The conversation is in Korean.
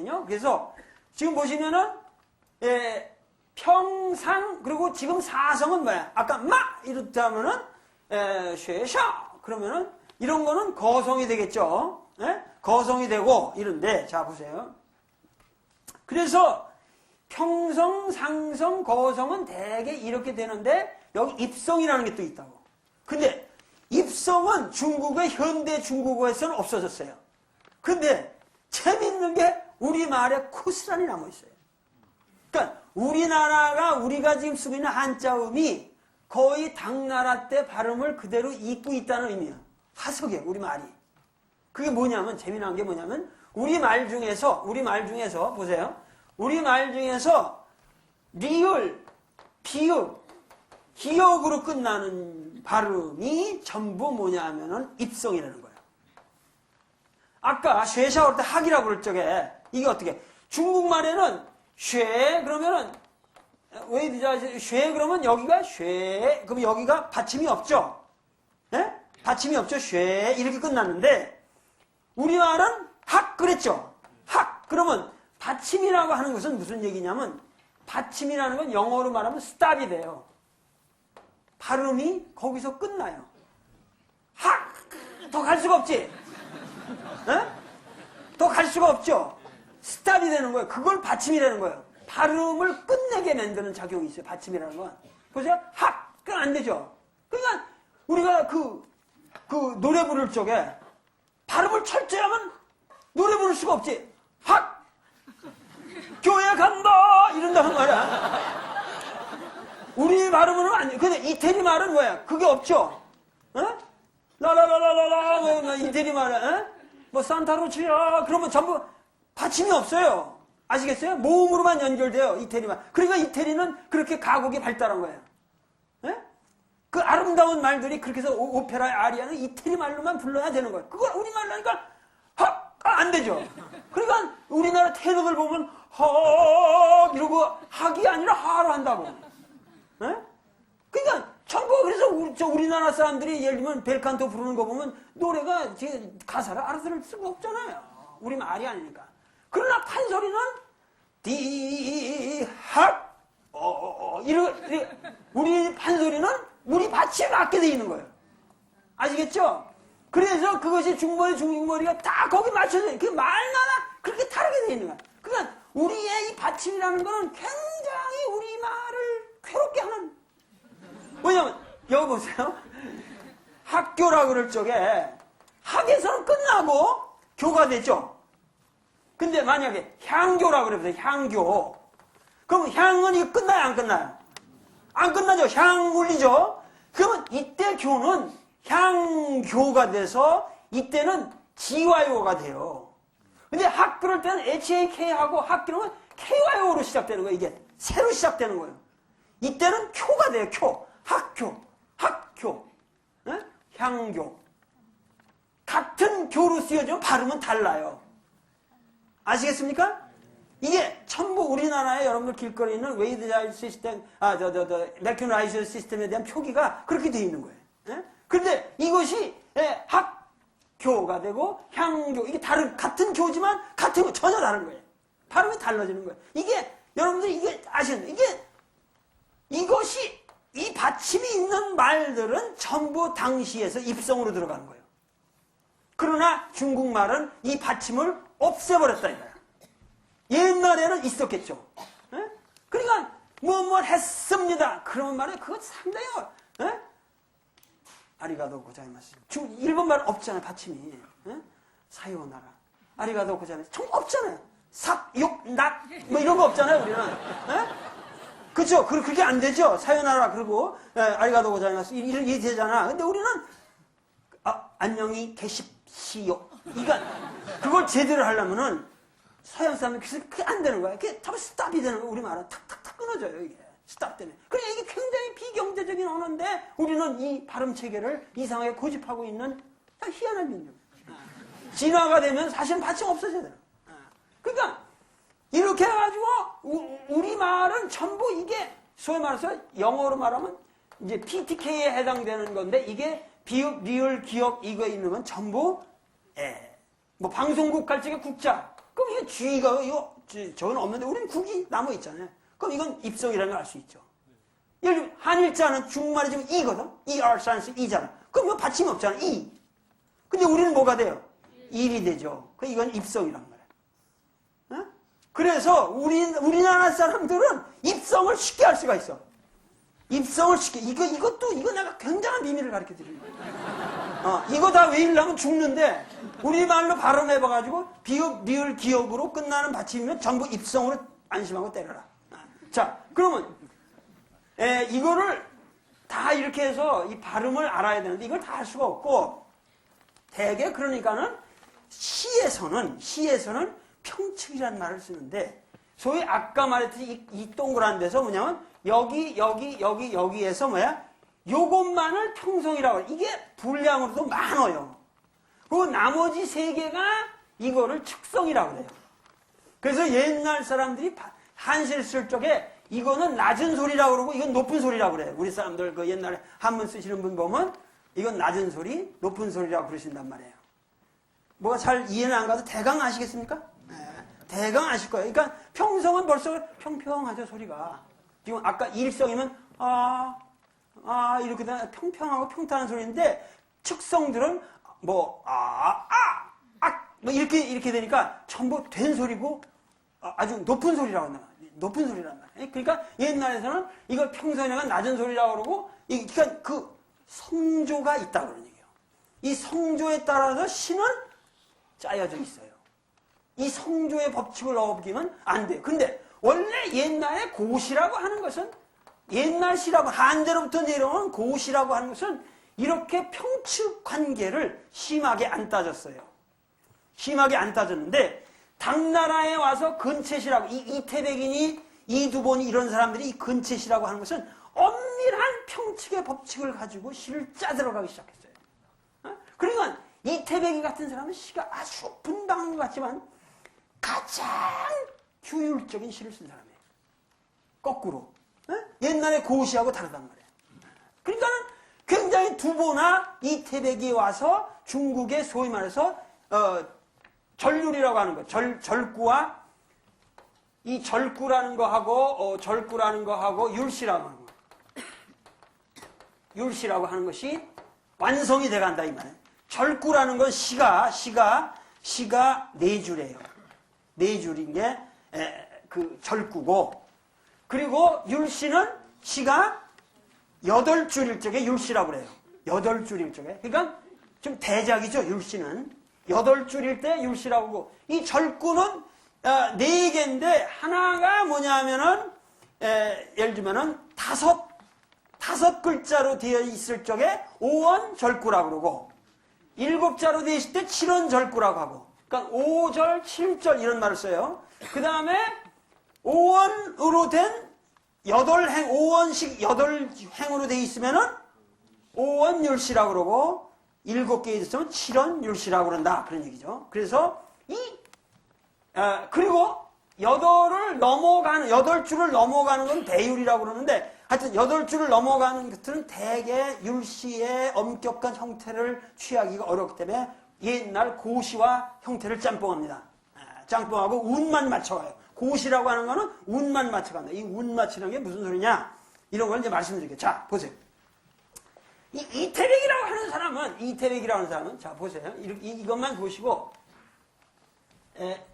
거거든요. 그래서 지금 보시면은 예, 평상 그리고 지금 사성은 뭐야? 아까 마 이렇다면은 에, 쉐샤 그러면은 이런 거는 거성이 되겠죠. 예? 거성이 되고 이런데 자 보세요. 그래서 평성, 상성, 거성은 대개 이렇게 되는데 여기 입성이라는 게 또 있다고. 근데 입성은 중국의 현대 중국어에서는 없어졌어요. 근데 재밌는 게 우리말에 코스란히 남아 있어요. 그러니까 우리나라가 우리가 지금 쓰고 있는 한자음이 거의 당나라 때 발음을 그대로 잇고 있다는 의미야. 화석이에요, 우리말이. 그게 뭐냐면 재미난 게 뭐냐면 우리 말 중에서 우리 말 중에서 보세요. 우리 말 중에서 리을, 비읍, 기역으로 끝나는 발음이 전부 뭐냐 하면은 입성이라는 거예요. 아까 쉐샤올 때 학이라고 그럴 적에 이게 어떻게 중국말에는 쉐 그러면은 왜 이제 쉐 그러면 여기가 쉐 그럼 여기가 받침이 없죠. 예? 받침이 없죠. 쉐 이렇게 끝났는데 우리말은 학 그랬죠. 학 그러면 받침이라고 하는 것은 무슨 얘기냐면 받침이라는 건 영어로 말하면 스탑이 돼요. 발음이 거기서 끝나요. 학! 더 갈 수가 없지? 더 갈 수가 없죠? 스탑이 되는 거예요. 그걸 받침이라는 거예요. 발음을 끝내게 만드는 작용이 있어요. 받침이라는 건. 보세요. 학! 그건 안 되죠? 그러니까 우리가 그, 그 노래 부를 적에 발음을 철저히 하면 노래 부를 수가 없지. 학! 교회 간다! 이런다는 말이야. 우리 발음으로는 안 돼. 근데 이태리 말은 뭐야? 그게 없죠? 어? 라라라라라라, 뭐, 뭐, 이태리 말은, 어? 뭐, 산타루치야. 그러면 전부 받침이 없어요. 아시겠어요? 모음으로만 연결돼요, 이태리 말. 그러니까 이태리는 그렇게 가곡이 발달한 거예요. 예? 그 아름다운 말들이 그렇게 해서 오- 오페라의 아리아는 이태리 말로만 불러야 되는 거예요. 그걸 우리말로 하니까, 하! 아, 안 되죠. 그러니까 우리나라 테너들 보면, 허! 이러고 학이 아니라 하로 한다고. 예? 그러니까 전부 그래서 우리, 저 우리나라 사람들이 예를 들면 벨칸토 부르는 거 보면 노래가 제 가사를 알아들을 수가 없잖아요. 우리 말이 아니니까. 그러나 판소리는 디합 어, 어, 어, 이러, 이러, 우리 판소리는 우리 받침에 맞게 돼 있는 거예요. 아시겠죠? 그래서 그것이 중머리, 중중머리가 다 거기 맞춰져 그 말마다 그렇게 다르게 돼 있는 거야. 그러니까 우리의 이 받침이라는 거는 굉장히 우리 말을 괴롭게 하는 왜냐면 여기 보세요. 학교라 그럴 적에 학에서는 끝나고 교가 되죠. 근데 만약에 향교라 그러면 향교. 그럼 향은 이거 끝나요 안 끝나요? 안 끝나죠. 향 울리죠. 그러면 이때 교는 향교가 돼서 이때는 지와요가 돼요. 근데 학 그럴 때는 HAK하고 학교는 KYO로 시작되는 거예요. 이게 새로 시작되는 거예요. 이때는 쿄가 돼요. 쿄. 학교. 학교. 예? 향교. 같은 교로 쓰여지면 발음은 달라요. 아시겠습니까? 이게 전부 우리나라의 여러분들 길거리에 있는 웨이드자일 시스템, 아, 저, 저, 저, 레큐라이즈 시스템에 대한 표기가 그렇게 되어 있는 거예요. 예? 그런데 이것이, 예, 학교가 되고 향교, 이게 다른, 같은 교지만 같은 거 전혀 다른 거예요. 발음이 달라지는 거예요. 이게, 여러분들 이게 아시는, 이게, 이것이, 이 받침이 있는 말들은 전부 당시에서 입성으로 들어가는 거예요. 그러나 중국말은 이 받침을 없애버렸다 이거야. 옛날에는 있었겠죠. 예? 그러니까 뭐뭐 했습니다. 그런 말에 그거 상당히 어- 예? 아리가도 고자이마스. 중 일본 말 없잖아요. 받침이. 예? 사요나라. 아리가도 고자이마스. 정 없잖아요. 삭, 욕, 낙, 뭐 이런 거 없잖아요. 우리는. 예? 그쵸? 그- 그렇게 안 되죠. 사요나라 그리고 예, 아리가도 고자이마스 이런 게 되잖아. 근데 우리는 아, 안녕히 계십시오. 이거, 그걸 제대로 하려면은 서양 사람은 그게 안 되는 거야. 그게 다 스탑이 되는 거야. 우리 말은 탁탁탁 끊어져요, 이게. 스탑 때문에. 그래, 이게 굉장히 비경제적인 언어인데 우리는 이 발음 체계를 이상하게 고집하고 있는 희한한 민족. 진화가 되면 사실은 받침 없어져야 돼요. 그러니까 이렇게 해가지고 우- 우리 말은 전부 이게 소위 말해서 영어로 말하면 이제 PTK에 해당되는 건데 이게 비읍, 리을, 기억 이거 있는 건 전부 에, 뭐 방송국 갈 적에 국자 그럼 이게 쥐가 이거 저- 저건 없는데 우리는 국이 남아 있잖아요. 그럼 이건 입성이라는 걸 알 수 있죠. 예를 들면 한일자는 중말이 지금 이거든. ER 사이언스 이잖아. 그럼 이거 받침이 없잖아. 이. 근데 우리는 뭐가 돼요? 일이 되죠. 그 이건 입성이란 말이야. 어? 그래서 우리 우리나라 사람들은 입성을 쉽게 할 수가 있어. 입성을 쉽게 이거 이것도 이거 내가 굉장한 비밀을 가르쳐 드리는 거야. 어, 이거 다 외우려면 죽는데 우리말로 발음해봐가지고 비읍, 리을, 기억으로 끝나는 받침이면 전부 입성으로 안심하고 때려라. 자, 그러면 에, 이거를 다 이렇게 해서 이 발음을 알아야 되는데 이걸 다 할 수가 없고 대개 그러니까는 시에서는 시에서는 평측이라는 말을 쓰는데 소위 아까 말했듯이 이, 이 동그란 데서 뭐냐면 여기 여기 여기 여기에서 뭐야 요것만을 평성이라고 해. 이게 분량으로도 많아요. 그리고 나머지 세 개가 이거를 측성이라고 그래요. 그래서 옛날 사람들이 바- 한실 쓸 적에 이거는 낮은 소리라고 그러고 이건 높은 소리라고 그래요. 우리 사람들 그 옛날에 한문 쓰시는 분 보면 이건 낮은 소리, 높은 소리라고 그러신단 말이에요. 뭐가 잘 이해는 안 가서 대강 아시겠습니까? 네, 대강 아실 거예요. 그러니까 평성은 벌써 평평하죠, 소리가. 지금 아까 일성이면 아, 아 이렇게 되 평평하고 평탄한 소리인데 측성들은 뭐 아, 아, 아, 뭐 이렇게 이렇게 되니까 전부 된 소리고 아, 아주 높은 소리라고 한다. 높은 소리란 말이에요. 그러니까 옛날에서는 이걸 평소에는 낮은 소리라고 그러고 이 그러니까 그 성조가 있다 그런 얘기예요. 이 성조에 따라서 신은 짜여져 있어요. 이 성조의 법칙을 어기면 안 돼요. 근데 원래 옛날에 고시라고 하는 것은 옛날 시라고 한대로부터 내려온 고시라고 하는 것은 이렇게 평측 관계를 심하게 안 따졌어요. 심하게 안 따졌는데 당나라에 와서 근채시라고 이 이태백이니 이두본이 이런 사람들이 이 근채시라고 하는 것은 엄밀한 평측의 법칙을 가지고 시를 짜들어가기 시작했어요. 어? 그러니까 이태백이 같은 사람은 시가 아주 분당한 것 같지만 가장 효율적인 시를 쓴 사람이에요. 거꾸로. 어? 옛날에 고시하고 다르단 말이에요. 그러니까는 굉장히 두보나 이태백이 와서 중국의 소위 말해서 어, 절률이라고 하는 거, 절, 절구와 이 절구라는 거하고 어, 절구라는 거하고 율시라고 하는 거. 율시라고 하는 것이 완성이 돼간다 이 말이에요. 절구라는 건 시가 시가 시가 네 줄이에요. 네 줄인 게 그 절구고 그리고 율시는 시가 여덟 줄일 적에 율시라고 그래요. 여덟 줄일 적에. 그러니까 좀 대작이죠, 율시는. 여덟 줄일 때 율시라고 하고, 이 절구는 어, 네 개인데, 하나가 뭐냐면은, 에, 예를 들면은 다섯, 다섯 글자로 되어 있을 적에 오원 절구라고 그러고, 일곱 자로 되어 있을 때 칠원 절구라고 하고, 그러니까 오절칠 절 이런 말을 써요. 그 다음에 오원으로된 여덟 행, 오원씩 여덟 행으로 되어 있으면은 오원 율시라고 그러고 일곱 개 있으면 칠원 율시라고 그런다. 그런 얘기죠. 그래서 이, 아, 그리고 여덟을 넘어가는, 여덟 줄을 넘어가는 건 대율이라고 그러는데 하여튼 여덟 줄을 넘어가는 것들은 대개 율시의 엄격한 형태를 취하기가 어렵기 때문에 옛날 고시와 형태를 짬뽕합니다. 아, 짬뽕하고 운만 맞춰가요. 고시라고 하는 거는 운만 맞춰간다. 이 운 맞추는 게 무슨 소리냐? 이런 걸 이제 말씀드릴게요. 자, 보세요. 이 이태백이라고 하는 사람은, 이태백이라고 하는 사람은, 자, 보세요. 이, 이, 이것만 보시고, 에,